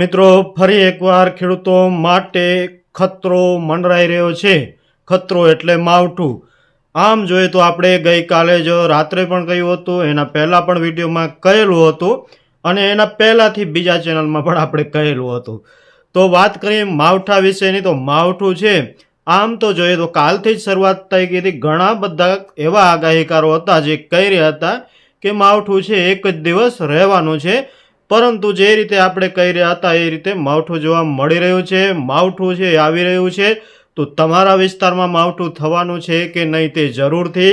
મિત્રો, ફરી એકવાર ખેડૂતો માટે ખતરો મંડરાઈ રહ્યો છે. ખતરો એટલે માવઠું. આમ જોઈએ તો આપણે ગઈકાલે જ રાત્રે પણ કહ્યું હતું, એના પહેલાં પણ વિડીયોમાં કહેલું હતું અને એના પહેલાંથી બીજા ચેનલમાં પણ આપણે કહેલું હતું. તો વાત કરીએ માવઠા વિશેની, તો માવઠું છે. આમ તો જોઈએ તો કાલથી જ શરૂઆત થઈ ગઈ હતી. ઘણા બધા એવા આગાહીકારો હતા જે કહી રહ્યા હતા કે માવઠું છે, એક જ દિવસ રહેવાનું છે. પરંતુ જે રીતે આપણે કહી રહ્યા હતા એ રીતે માવઠું જોવા મળી રહ્યું છે, માવઠું છે એ આવી રહ્યું છે. તો તમારા વિસ્તારમાં માવઠું થવાનું છે કે નહીં તે જરૂરથી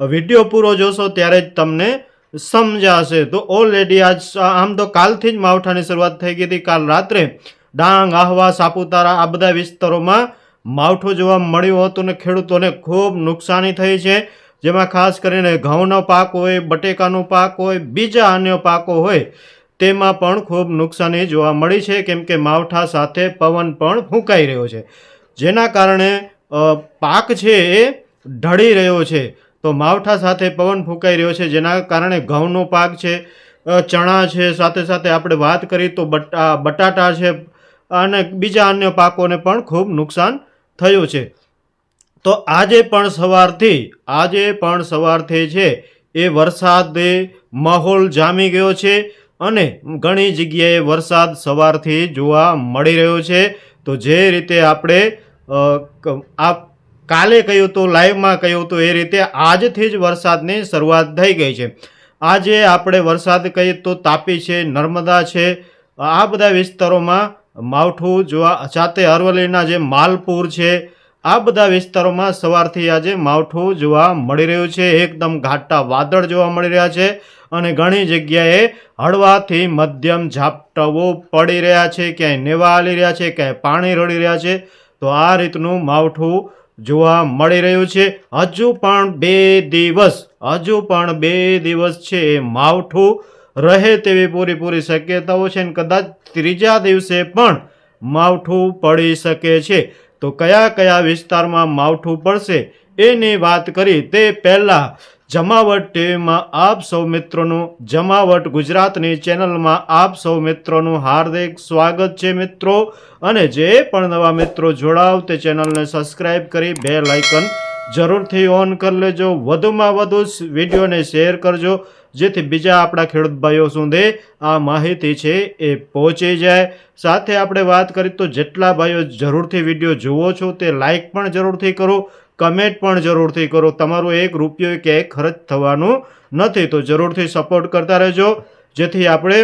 વીડિયો પૂરો જોશો ત્યારે જ તમને સમજાશે. તો ઓલરેડી આજ આમ તો કાલથી જ માવઠાની શરૂઆત થઈ ગઈ હતી. કાલ રાત્રે ડાંગ, આહવા, સાપુતારા આ બધા વિસ્તારોમાં માવઠું જોવા મળ્યું હતું ને ખેડૂતોને ખૂબ નુકસાની થઈ છે. જેમાં ખાસ કરીને ઘઉંનો પાક હોય, બટેકાનો પાક હોય, બીજા અન્ય પાકો હોય તેમાં પણ ખૂબ નુકસાની જોવા મળી છે, કેમ કે માવઠા સાથે પવન પણ ફૂંકાઈ રહ્યો છે. જેના કારણે પાક છે એ ઢળી રહ્યો છે. તો માવઠા સાથે પવન ફૂંકાઈ રહ્યો છે, જેના કારણે ઘઉંનો પાક છે ચણા છે, સાથે સાથે આપણે વાત કરીએ તો બટા, બટાટા છે, અને બીજા અન્ય પાકોને પણ ખૂબ નુકસાન થયું છે. તો આજે પણ સવારથી, આજે પણ સવારથી છે, એ વરસાદે માહોલ જામી ગયો છે. અને ઘણી જગ્યાએ વરસાદ સવારથી જોવા મળી રહ્યો છે. તો જે રીતે આપણે આ કાલે કહ્યું તો, લાઈવમાં કહ્યું તો, એ રીતે આજથી જ વરસાદની શરૂઆત થઈ ગઈ છે. આજે આપણે વરસાદ કહીએ તો તાપી છે, નર્મદા છે, આ બધા વિસ્તારોમાં માવઠું જોવા સાથે અરવલ્લીના જે માલપુર છે આ બધા વિસ્તારોમાં સવારથી આજે માવઠું જોવા મળી રહ્યું છે. એકદમ ઘાટા વાદળ જોવા મળી રહ્યા છે અને ઘણી જગ્યાએ હળવાથી મધ્યમ ઝાપટાઓ પડી રહ્યા છે. ક્યાંય નેવા હાલી રહ્યા છે, ક્યાંય પાણી રડી રહ્યા છે. તો આ રીતનું માવઠું જોવા મળી રહ્યું છે. હજુ પણ બે દિવસ, હજુ પણ બે દિવસ છે એ માવઠું રહે તેવી પૂરેપૂરી શક્યતાઓ છે અને કદાચ ત્રીજા દિવસે પણ માવઠું પડી શકે છે. તો કયા કયા વિસ્તારમાં માવઠું પડશે એની વાત કરી તે પહેલાં જમાવટ ટીવીમાં આપ સૌ મિત્રોનું જમાવટ ગુજરાતની ચેનલમાં આપ સૌ મિત્રોનું હાર્દિક સ્વાગત છે મિત્રો. અને જે પણ નવા મિત્રો જોડાવ તે ચેનલને સબસ્ક્રાઈબ કરી બે લાઇકન જરૂરથી ઓન કરી લેજો. વધુમાં વધુ વિડીયોને શેર કરજો. જેથી બીજા આપણા ખેડૂત ભાઈઓ સુધી આ માહિતી છે એ પહોંચી જાય. સાથે આપણે વાત કરી તો જેટલા ભાઈઓ જરૂરથી વીડિયો જુઓ છો તે લાઇક પણ જરૂરથી કરો કમેન્ટ પણ જરૂરથી કરો. તમારો એક રૂપિયો ક્યાંય ખર્ચ થવાનું નથી, તો જરૂરથી સપોર્ટ કરતા રહેજો. જેથી આપણે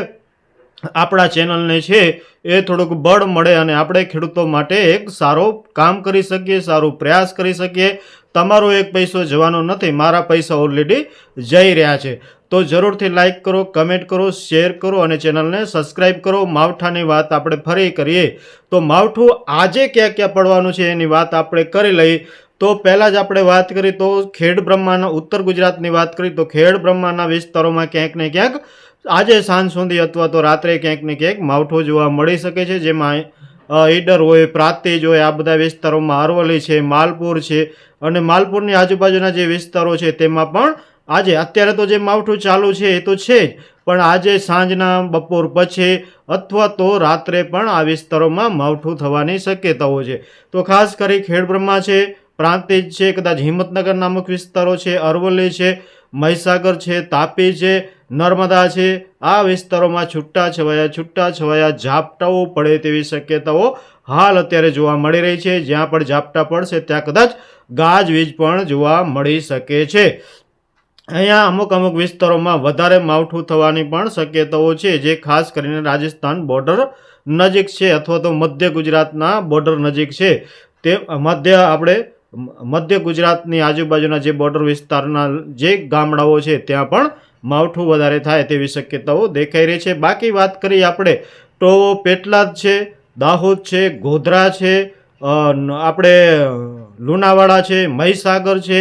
આપણા ચેનલને છે એ થોડુંક બળ મળે અને આપણે ખેડૂતો માટે એક સારો કામ કરી શકીએ, સારો પ્રયાસ કરી શકીએ. તમારો એક પૈસો જવાનો નથી, મારા પૈસા ઓલરેડી જઈ રહ્યા છે. તો જરૂરથી લાઈક કરો કમેન્ટ કરો શેર કરો અને ચેનલને સબસ્ક્રાઈબ કરો. માવઠાની વાત આપણે ફરી કરીએ તો માવઠું આજે ક્યાં ક્યાં પડવાનું છે એની વાત આપણે કરી લઈએ તો પહેલાં જ આપણે વાત કરી તો ખેડ બ્રહ્માના ઉત્તર ગુજરાતની વાત કરી તો ખેડ બ્રહ્માના વિસ્તારોમાં ક્યાંક ને ક્યાંક આજે સાંજ સુધી અથવા તો રાત્રે ક્યાંક ને ક્યાંક માવઠું જોવા મળી શકે છે. જેમાં ઈડર હોય, પ્રાંતિજ હોય, આ બધા વિસ્તારોમાં અરવલી છે, માલપુર છે અને માલપુરની આજુબાજુના જે વિસ્તારો છે તેમાં પણ આજે અત્યારે તો જે માવઠું ચાલુ છે એ તો છે જ, પણ આજે સાંજના બપોર પછી અથવા તો રાત્રે પણ આ વિસ્તારોમાં માવઠું થવાની શક્યતાઓ છે. તો ખાસ કરી ખેડબ્રહ્મા છે, પ્રાંતિજ છે, કદાચ હિંમતનગર નામક વિસ્તારો છે, અરવલ્લી છે, મહીસાગર છે, તાપી છે, નર્મદા છે, આ વિસ્તારોમાં છૂટા છવાયા છૂટા છવાયા ઝાપટાઓ પડે તેવી શક્યતાઓ હાલ અત્યારે જોવા મળી રહી છે. જ્યાં પણ ઝાપટા પડશે ત્યાં કદાચ ગાજવીજ પણ જોવા મળી શકે છે. અહીંયા અમુક અમુક વિસ્તારોમાં વધારે માવઠું થવાની પણ શક્યતાઓ છે, જે ખાસ કરીને રાજસ્થાન બોર્ડર નજીક છે અથવા તો મધ્ય ગુજરાતના બોર્ડર નજીક છે. તે મધ્ય આપણે મધ્ય ગુજરાતની આજુબાજુના જે બોર્ડર વિસ્તારના જે ગામડાઓ છે, ત્યાં પણ માવઠું વધારે થાય તેવી શક્યતાઓ દેખાઈ રહી છે. બાકી વાત કરીએ આપણે, તો પેટલાદ છે, દાહોદ છે, ગોધરા છે આપણે લુણાવાડા છે, મહીસાગર છે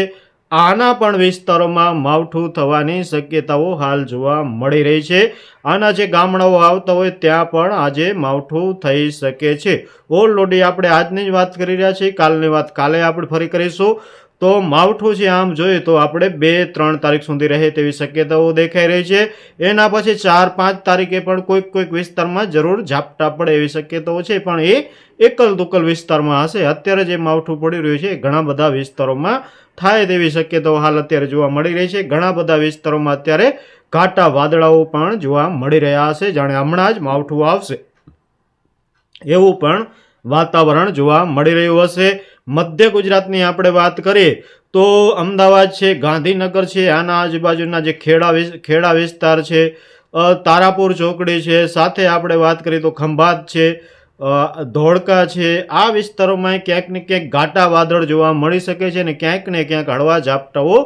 આના પણ વિસ્તારોમાં માવઠું થવાની શક્યતાઓ હાલ જોવા મળી રહી છે. આના જે ગામડાઓ આવતા હોય ત્યાં પણ આજે માવઠું થઈ શકે છે. ઓલરેડી આપણે આજની જ વાત કરી રહ્યા છીએ. કાલની વાત કાલે આપણે ફરી કરીશું. તો માવઠું છે આમ જોઈએ તો આપણે બે, ત્રણ તારીખ સુધી રહે તેવી શક્યતાઓ દેખાઈ રહી છે. એના પછી ચાર, પાંચ તારીખે પણ કોઈક કોઈક વિસ્તારમાં જરૂર ઝાપટા પડે એવી શક્યતાઓ છે. પણ એ એકલ દુકલ વિસ્તારમાં હશે. અત્યારે જે માવઠું પડી રહ્યું છે ઘણા બધા વિસ્તારોમાં થાય તેવી શક્યતાઓ હાલ અત્યારે જોવા મળી રહી છે. ઘણા બધા વિસ્તારોમાં અત્યારે ઘાટા વાદળાઓ પણ જોવા મળી રહ્યા હશે જાણે હમણાં જ માવઠું આવશે. એવું પણ વાતાવરણ જોવા મળી રહ્યું હશે. મધ્ય ગુજરાતની આપણે વાત કરીએ તો અમદાવાદ છે, ગાંધીનગર છે, આના આજુબાજુના જે ખેડા ખેડા વિસ્તાર છે તારાપુર ચોકડી છે, સાથે આપણે વાત કરીએ તો ખંભાત છે ધોળકા છે, આ વિસ્તારોમાં ક્યાંક ને ક્યાંક ઘાટા વાદળ જોવા મળી શકે છે અને ક્યાંક ને ક્યાંક હળવા ઝાપટાઓ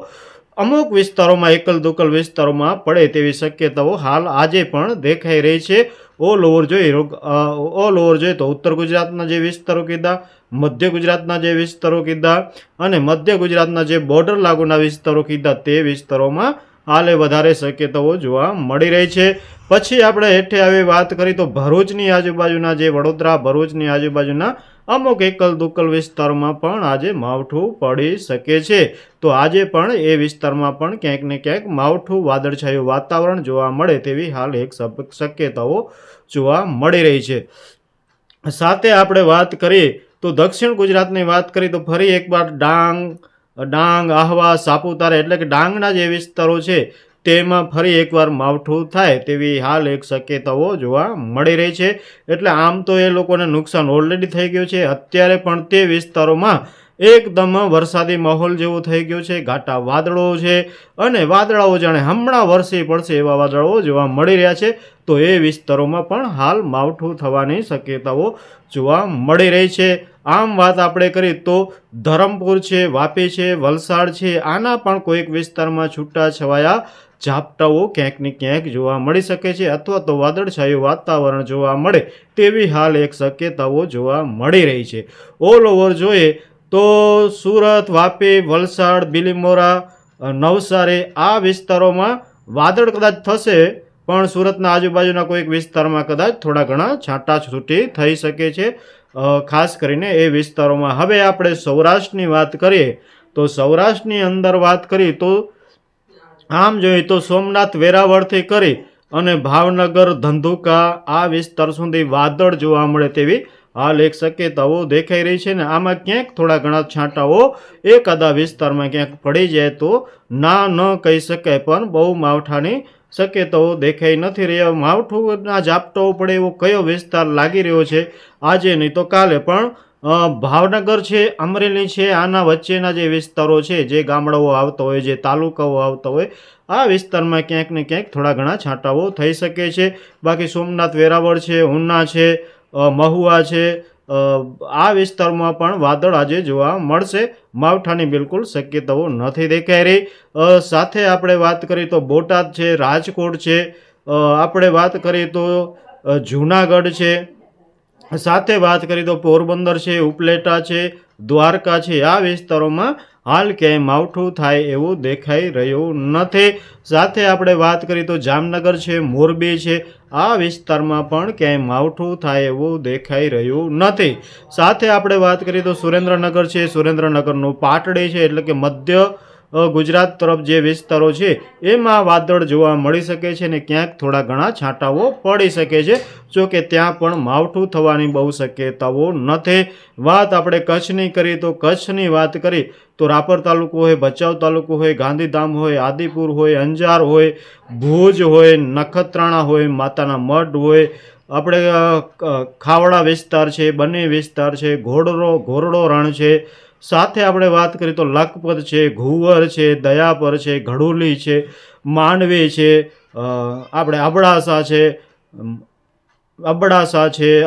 અમુક વિસ્તારોમાં એકલ દુકલ વિસ્તારોમાં પડે તેવી શક્યતાઓ હાલ આજે પણ દેખાઈ રહી છે. ઓલ ઓવર જોઈએ ઓલ ઓવર જોઈએ તો ઉત્તર ગુજરાતના જે વિસ્તારો કીધા, મધ્ય ગુજરાતના જે વિસ્તારો કીધા અને મધ્ય ગુજરાતના જે બોર્ડર લાગુના વિસ્તારો કીધા તે વિસ્તારોમાં હાલે વધારે શક્યતાઓ જોવા મળી રહી છે. પછી આપણે હેઠે આવી વાત કરી તો ભરૂચની આજુબાજુના જે વડોદરા, ભરૂચની આજુબાજુના અમુક એકલ દુકલ વિસ્તારોમાં પણ આજે માવઠું પડી શકે છે. તો આજે પણ એ વિસ્તારમાં પણ ક્યાંક ને ક્યાંક માવઠું વાદળછાયું વાતાવરણ જોવા મળે તેવી હાલ એક શક્યતાઓ જોવા મળી રહી છે. સાથે આપણે વાત કરીએ તો દક્ષિણ ગુજરાતની વાત કરીએ તો ફરી એકવાર ડાંગ ડાંગ, આહવા, સાપુતારા એટલે કે ડાંગના જે વિસ્તારો છે તેમાં ફરી એકવાર માવઠું થાય તેવી હાલ એક શક્યતાઓ જોવા મળી રહી છે. એટલે આમ તો એ લોકોને નુકસાન ઓલરેડી થઈ ગયું છે. અત્યારે પણ તે વિસ્તારોમાં એકદમ વરસાદી માહોલ જેવો થઈ ગયો છે. ઘાટા વાદળો છે અને વાદળાઓ જાણે હમણાં વરસી પડશે એવા વાદળાઓ જોવા મળી રહ્યા છે. તો એ વિસ્તારોમાં પણ હાલ માવઠું થવાની શક્યતાઓ જોવા મળી રહી છે. આમ વાત આપણે કરીએ તો ધરમપુર છે, વાપી છે, વલસાડ છે, આના પણ કોઈક વિસ્તારમાં છૂટા છવાયા ઝાપટાઓ ક્યાંક ને ક્યાંક જોવા મળી શકે છે અથવા તો વાદળછાયું વાતાવરણ જોવા મળે તેવી હાલ એક શક્યતાઓ જોવા મળી રહી છે. ઓલ ઓવર જોઈએ તો સુરત, વાપી, વલસાડ, બિલીમોરા નવસારી આ વિસ્તારોમાં વાદળ કદાચ થશે પણ સુરતના આજુબાજુના કોઈક વિસ્તારમાં કદાચ થોડા ઘણા છાંટા છૂટી થઈ શકે છે. ખાસ કરીને એ વિસ્તારોમાં. હવે આપણે સૌરાષ્ટ્રની વાત કરીએ તો સૌરાષ્ટ્રની અંદર વાત કરીએ તો આમ જોઈએ તો સોમનાથ વેરાવળથી કરી અને ભાવનગર ધંધુકા આ વિસ્તાર સુધી વાદળ જોવા મળે તેવી હાલ એક શક્યતાઓ દેખાઈ રહી છે ને આમાં ક્યાંક થોડા ઘણા છાંટાઓ એકાદા વિસ્તારમાં ક્યાંક પડી જાય તો ના ન કહી શકાય, પણ બહુ માવઠાની શક્યતાઓ દેખાઈ નથી રહ્યા. માવઠુંના ઝાપટાઓ પડે એવો કયો વિસ્તાર લાગી રહ્યો છે? આજે નહીં તો કાલે, પણ ભાવનગર છે, અમરેલી છે, આના વચ્ચેના જે વિસ્તારો છે, જે ગામડાઓ આવતા હોય, જે તાલુકાઓ આવતા હોય, આ વિસ્તારમાં ક્યાંક ને ક્યાંક થોડા ઘણા છાંટાઓ થઈ શકે છે. બાકી સોમનાથ વેરાવળ છે, ઉના છે મહુવા છે આ વિસ્તારમાં પણ વાદળ આજે જોવા મળશે. માવઠાની બિલકુલ શક્યતાઓ નથી દેખાઈ રહી. સાથે આપણે વાત કરીએ તો બોટાદ છે, રાજકોટ છે આપણે વાત કરીએ તો જૂનાગઢ છે સાથે વાત કરીએ તો પોરબંદર છે, ઉપલેટા છે, દ્વારકા છે, આ વિસ્તારોમાં હાલ ક્યાંય માવઠું થાય એવું દેખાઈ રહ્યું નથી. સાથે આપણે વાત કરીએ તો જામનગર છે, મોરબી છે, આ વિસ્તારમાં પણ ક્યાંય માવઠું થાય એવું દેખાઈ રહ્યું નથી. સાથે આપણે વાત કરીએ તો સુરેન્દ્રનગર છે, સુરેન્દ્રનગરનું પાટડી છે, એટલે કે મધ્ય ગુજરાત તરફ જે વિસ્તારો છે, એમાં વાદળ જોવા મળી શકે છે ને ક્યાંક થોડા ઘણા છાંટાઓ પડી શકે છે. જો કે ત્યાં પણ માવઠું થવાની બહુ શક્યતાઓ નથી. વાત આપણે કચ્છની કરીએ તો કચ્છની વાત કરી તો રાપર તાલુકો હોય, ભચાઉ તાલુકો હોય, ગાંધીધામ હોય, આદિપુર હોય, અંજાર હોય, ભુજ હોય, નખત્રાણા હોય, માતાના મઢ હોય. આપણે ખાવડા વિસ્તાર છે બની વિસ્તાર છે, ઘોડરો, ઘોરડો રણ છે. સાથે આપણે વાત કરીએ તો લખપત છે, ઘુવર છે, દયાપર છે, ઘડુલી છે, માંડવી છે આપણે અબડાસા છે અબડાસા છે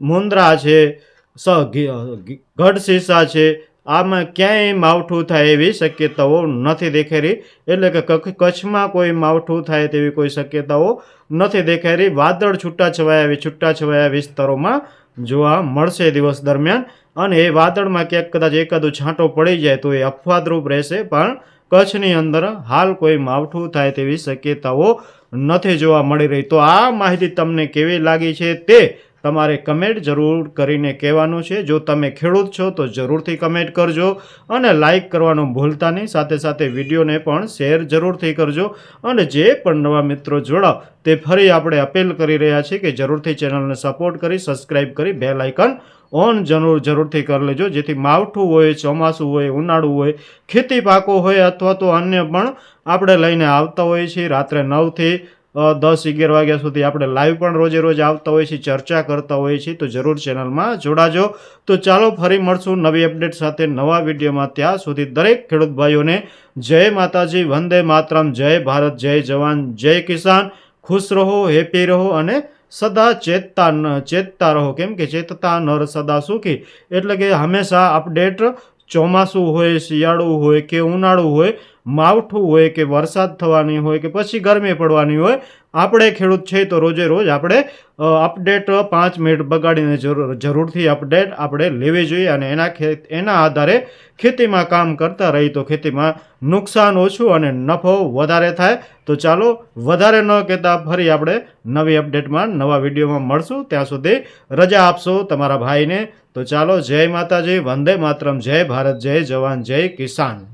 મુન્દ્રા છે, સ ગી- ગી- ગઢસીસા છે. આમાં ક્યાંય માવઠું થાય એવી શક્યતાઓ નથી દેખાઈ રહી. એટલે કે કચ્છ- કચ્છમાં કોઈ માવઠું થાય તેવી કોઈ શક્યતાઓ નથી દેખાઈ રહી. વાદળ છૂટાછવાયા છૂટાછવાયા વિસ્તારોમાં જોવા મળશે દિવસ દરમિયાન. અને એ વાદળમાં ક્યાંક કદાચ એકાદો છાંટો પડી જાય તો એ અપવાદરૂપ રહેશે, પણ કચ્છની અંદર હાલ કોઈ માવઠું થાય તેવી શક્યતાઓ નથી જોવા મળી રહી. તો આ માહિતી તમને કેવી લાગી છે તે તમારે કમેન્ટ જરૂર કરીને કહેવાનું છે. જો તમે ખેડૂત છો, તો જરૂરથી કમેન્ટ કરજો અને લાઈક કરવાનું ભૂલતા નહીં. સાથે સાથે વિડીયોને પણ શેર જરૂરથી કરજો. અને જે પણ નવા મિત્રો જોડાવ તે ફરી આપણે અપીલ કરી રહ્યા છીએ કે જરૂરથી ચેનલને સપોર્ટ કરી સબસ્ક્રાઈબ કરી બે લાઇકન ઓન જરૂર, જરૂરથી કરી લેજો. જેથી માવઠું હોય, ચોમાસું હોય, ઉનાળું હોય, ખેતી પાકો હોય અથવા તો અન્ય પણ આપણે લઈને આવતા હોઈએ છીએ. રાત્રે નવથી દસ અગિયાર વાગ્યા સુધી આપણે લાઈવ પણ રોજે રોજ આવતા હોઈએ છીએ, ચર્ચા કરતા હોઈએ છીએ, તો જરૂર ચેનલમાં જોડાજો. તો ચાલો ફરી મળશું નવી અપડેટ સાથે નવા વિડીયોમાં ત્યાં સુધી દરેક ખેડૂત ભાઈઓને જય માતાજી, વંદે માતરમ, જય ભારત, જય જવાન, જય કિસાન. ખુશ રહો, હેપી રહો અને સદા ચેતતા ચેતતા રહો. કેમ કે ચેતતા નર સદા સુખી. એટલે કે હંમેશા અપડેટ ચોમાસું હોય, શિયાળું હોય કે ઉનાળું હોય માવઠું હોય કે વરસાદ થવાની હોય કે પછી ગરમી પડવાની હોય, આપણે ખેડૂત છે તો રોજે રોજ આપણે અપડેટ પાંચ મિનિટ બગાડીને જરૂર, જરૂરથી અપડેટ આપણે લેવી જોઈએ અને એના એના આધારે ખેતીમાં કામ કરતા રહી તો ખેતીમાં નુકસાન ઓછું અને નફો વધારે થાય. તો ચાલો, વધારે ન કહેતા ફરી આપણે નવી અપડેટમાં નવા વિડીયોમાં મળશું. ત્યાં સુધી રજા આપશો તમારા ભાઈને. તો ચાલો, જય માતાજી, વંદે માતરમ, જય ભારત, જય જવાન, જય કિસાન.